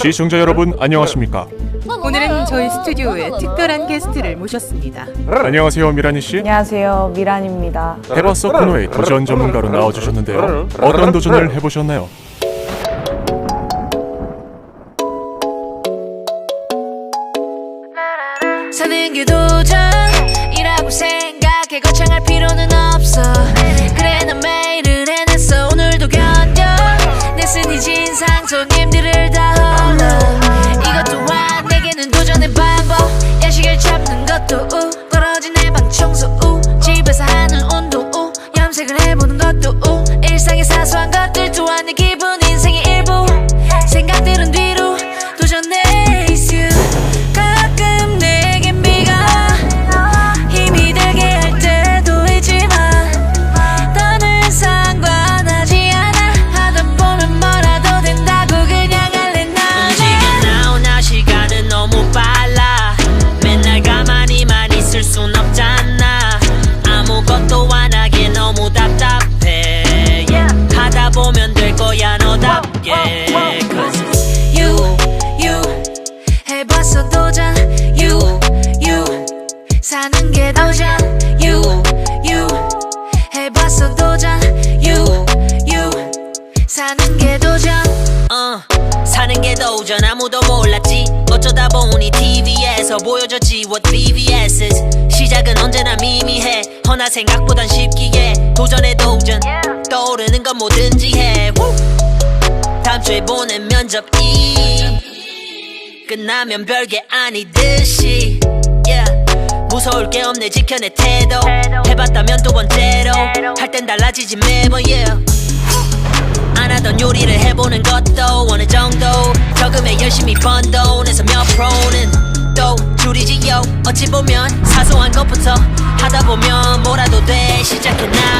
시청자 여러분 안녕하십니까? 오늘은 저희 스튜디오에 특별한 게스트를 모셨습니다. 안녕하세요 미라니 씨. 안녕하세요. 미란입니다. 해봤어 코너에 도전 전문가로 나와주셨는데요. 어떤 도전을 해보셨나요? 사는 게 도전 필요는 없어. 그래 난 매일을 해냈어. 오늘도 견뎌. 내쓴이 진상 손님들을 해봤어 도전 you you. 사는 게 도전 you you. 해봤어 도전 you you. 사는 게 도전 어, 사는 게 도전. 아무도 몰랐지. 어쩌다 보니 TV에서 보여줬지 What BBS is 시작은 언제나 미미해. 허나 생각보단 쉽기에 도전에 도전. 떠오르는 건 뭐든지 해! 다음 주에 보는 면접 이 끝나면 별게 아니듯이. 무서울 게 없네 지켜내 태도 해봤다면 두 번째로 할 땐 달라지지 매번 yeah. 안 하던 요리를 해보는 것도 어느 정도 저금에 열심히 번 돈에서 몇 프로는 또 줄이지요 어찌 보면 사소한 것부터 하다 보면 뭐라도 돼 시작해 now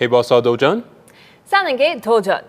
해봤어 도전? 싸는 게 도전.